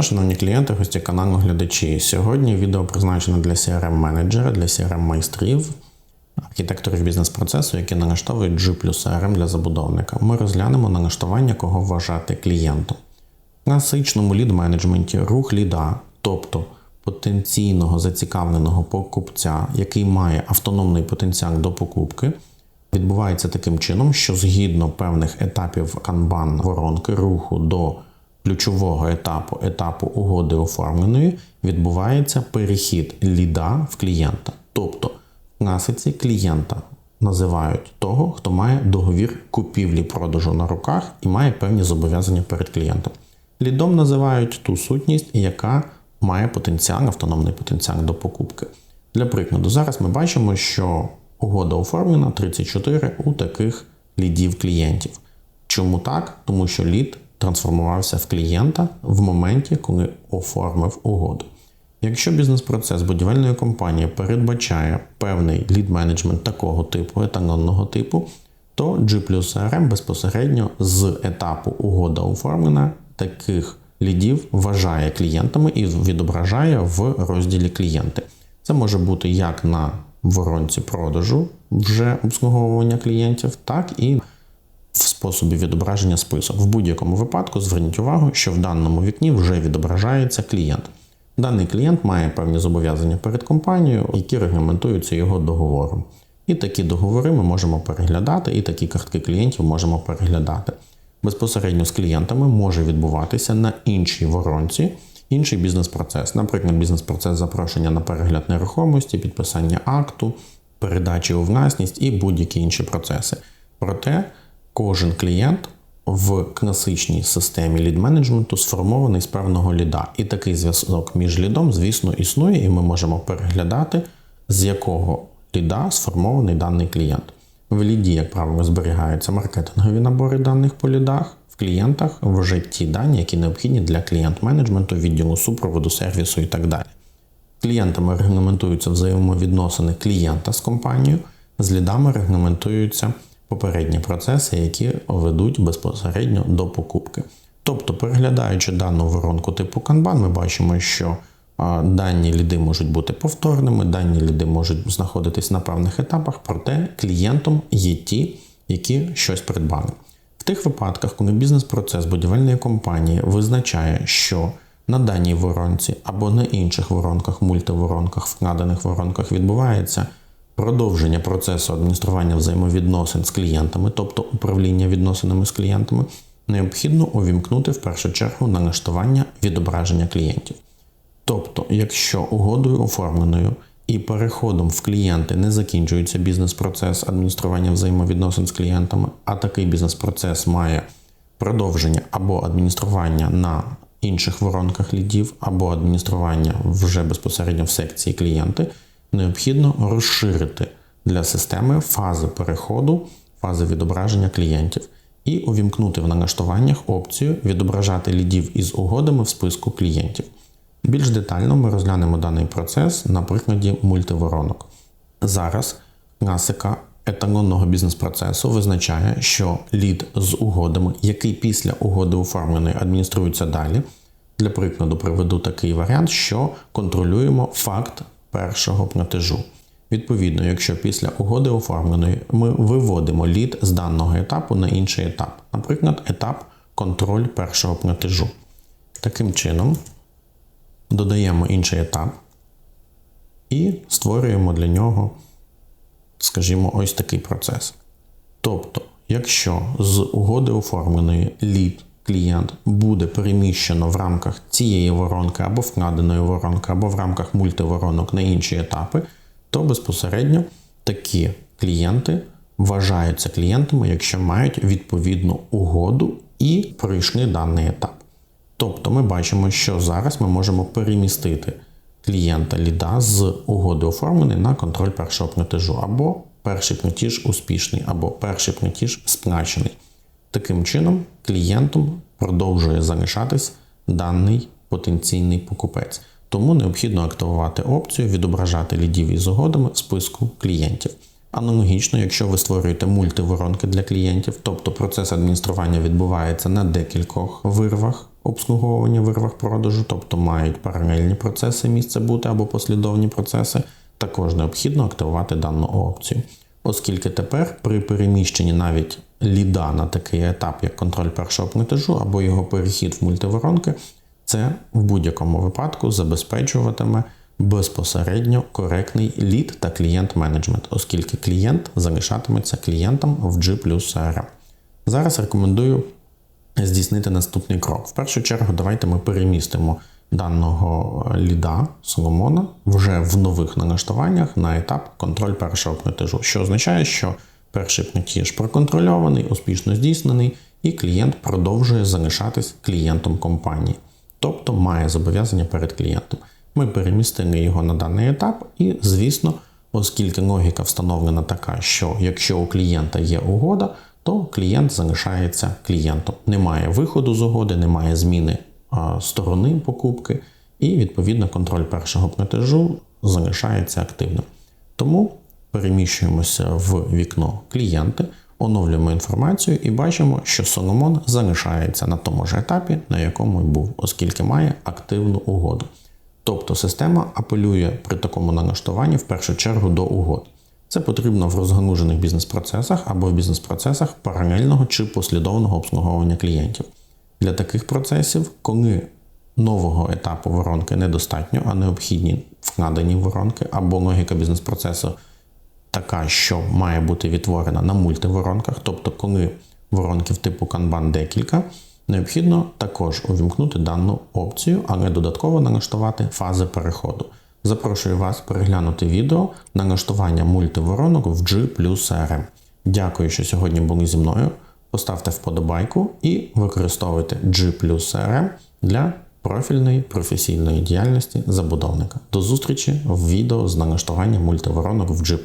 дня, шановні клієнти, гості каналу глядачі. Сьогодні відео призначено для crm менеджера для crm майстрів архітекторів бізнес-процесу, які налаштовують G CRM для забудовника. Ми розглянемо налаштування, кого вважати клієнтом. В класичному лід-менеджменті рух ліда, тобто потенційного зацікавленого покупця, який має автономний потенціал до покупки, відбувається таким чином, що згідно певних етапів канбан воронки руху до ключового етапу етапу угоди оформленої відбувається перехід ліда в клієнта. Тобто в класиці клієнта називають того, хто має договір купівлі-продажу на руках і має певні зобов'язання перед клієнтом. Лідом називають ту сутність, яка має потенціал, автономний потенціал до покупки. Для прикладу, зараз ми бачимо, що угода оформлена 34 у таких лідів клієнтів. Чому так? Тому що лід трансформувався в клієнта в моменті, коли оформив угоду. Якщо бізнес-процес будівельної компанії передбачає певний лід-менеджмент такого типу, еталонного типу, то G плюс CRM безпосередньо з етапу угода оформлена таких лідів вважає клієнтами і відображає в розділі клієнти. Це може бути як на воронці продажу вже обслуговування клієнтів, так і способі відображення список. В будь-якому випадку зверніть увагу, що в даному вікні вже відображається клієнт. Даний клієнт має певні зобов'язання перед компанією, які регламентуються його договором. І такі договори ми можемо переглядати, і такі картки клієнтів можемо переглядати. Безпосередньо з клієнтами може відбуватися на іншій воронці інший бізнес-процес, наприклад, бізнес-процес запрошення на перегляд нерухомості, підписання акту, передачі у власність і будь-які інші процеси. Проте кожен клієнт в класичній системі лід-менеджменту сформований з певного ліда. І такий зв'язок між лідом, звісно, існує, і ми можемо переглядати, з якого ліда сформований даний клієнт. В ліді, як правило, зберігаються маркетингові набори даних по лідах, в клієнтах вже ті дані, які необхідні для клієнт-менеджменту, відділу супроводу, сервісу і так далі. Клієнтами регламентуються взаємовідносини клієнта з компанією, з лідами регламентуються попередні процеси, які ведуть безпосередньо до покупки. Тобто, переглядаючи дану воронку типу Kanban, ми бачимо, що дані ліди можуть бути повторними, дані ліди можуть знаходитись на певних етапах, проте клієнтом є ті, які щось придбали. В тих випадках, коли бізнес-процес будівельної компанії визначає, що на даній воронці або на інших воронках, мультиворонках, вкладених воронках відбувається продовження процесу адміністрування взаємовідносин з клієнтами, тобто управління відносинами з клієнтами, необхідно увімкнути в першу чергу налаштування відображення клієнтів. Тобто, якщо угодою оформленою і переходом в клієнти не закінчується бізнес-процес адміністрування взаємовідносин з клієнтами, а такий бізнес-процес має продовження або адміністрування на інших воронках лідів, або адміністрування вже безпосередньо в секції клієнти, необхідно розширити для системи фази переходу, фази відображення клієнтів. І увімкнути в налаштуваннях опцію відображати лідів із угодами в списку клієнтів. Більш детально ми розглянемо даний процес на прикладі мультиворонок. Зараз класика еталонного бізнес-процесу визначає, що лід з угодами, який після угоди оформленої адмініструється далі. Для прикладу, приведу такий варіант, що контролюємо факт першого платежу. Відповідно, якщо після угоди оформленої ми виводимо лід з даного етапу на інший етап, наприклад, етап контроль першого платежу. Таким чином, додаємо інший етап і створюємо для нього, скажімо, ось такий процес. Тобто, якщо з угоди оформленої лід клієнт буде переміщено в рамках цієї воронки або вкладеної воронки, або в рамках мультиворонок на інші етапи, то безпосередньо такі клієнти вважаються клієнтами, якщо мають відповідну угоду і пройшли даний етап. Тобто ми бачимо, що зараз ми можемо перемістити клієнта ліда з угоди оформлений на контроль першого платежу, або перший платіж успішний, або перший платіж сплачений. Таким чином, клієнтом продовжує залишатись даний потенційний покупець. Тому необхідно активувати опцію відображати лідів із угодами в списку клієнтів. Аналогічно, якщо ви створюєте мультиворонки для клієнтів, тобто процес адміністрування відбувається на декількох вирвах обслуговування вирвах продажу, тобто мають паралельні процеси місце бути або послідовні процеси, також необхідно активувати дану опцію. Оскільки тепер при переміщенні навіть ліда на такий етап, як контроль першого платежу або його перехід в мультиворонки, це в будь-якому випадку забезпечуватиме безпосередньо коректний лід та клієнт менеджмент, оскільки клієнт залишатиметься клієнтом в G CRM. Зараз рекомендую здійснити наступний крок. В першу чергу, давайте ми перемістимо даного ліда Соломона вже в нових налаштуваннях на етап контроль першого платежу, що означає, що перший платіж проконтрольований, успішно здійснений, і клієнт продовжує залишатись клієнтом компанії, тобто має зобов'язання перед клієнтом. Ми перемістили його на даний етап, і, звісно, оскільки логіка встановлена така, що якщо у клієнта є угода, то клієнт залишається клієнтом. Немає виходу з угоди, немає зміни сторони покупки, і відповідно контроль першого платежу залишається активним. Тому переміщуємося в вікно клієнти, оновлюємо інформацію і бачимо, що Соломон залишається на тому ж етапі, на якому й був, оскільки має активну угоду. Тобто система апелює при такому налаштуванні в першу чергу до угод. Це потрібно в розгалужених бізнес-процесах або в бізнес-процесах паралельного чи послідовного обслуговування клієнтів. Для таких процесів, коли нового етапу воронки недостатньо, а необхідні вкладені воронки, або логіка бізнес-процесу така, що має бути відтворена на мультиворонках, тобто, коли воронків типу Kanban декілька, необхідно також увімкнути дану опцію, але додатково налаштувати фази переходу. Запрошую вас переглянути відео налаштування мультиворонок в G плюс CRM. Дякую, що сьогодні були зі мною. Поставте вподобайку і використовуйте G плюс CRM для профільної професійної діяльності забудовника. До зустрічі в відео з налаштуванням мультиворонок в G+.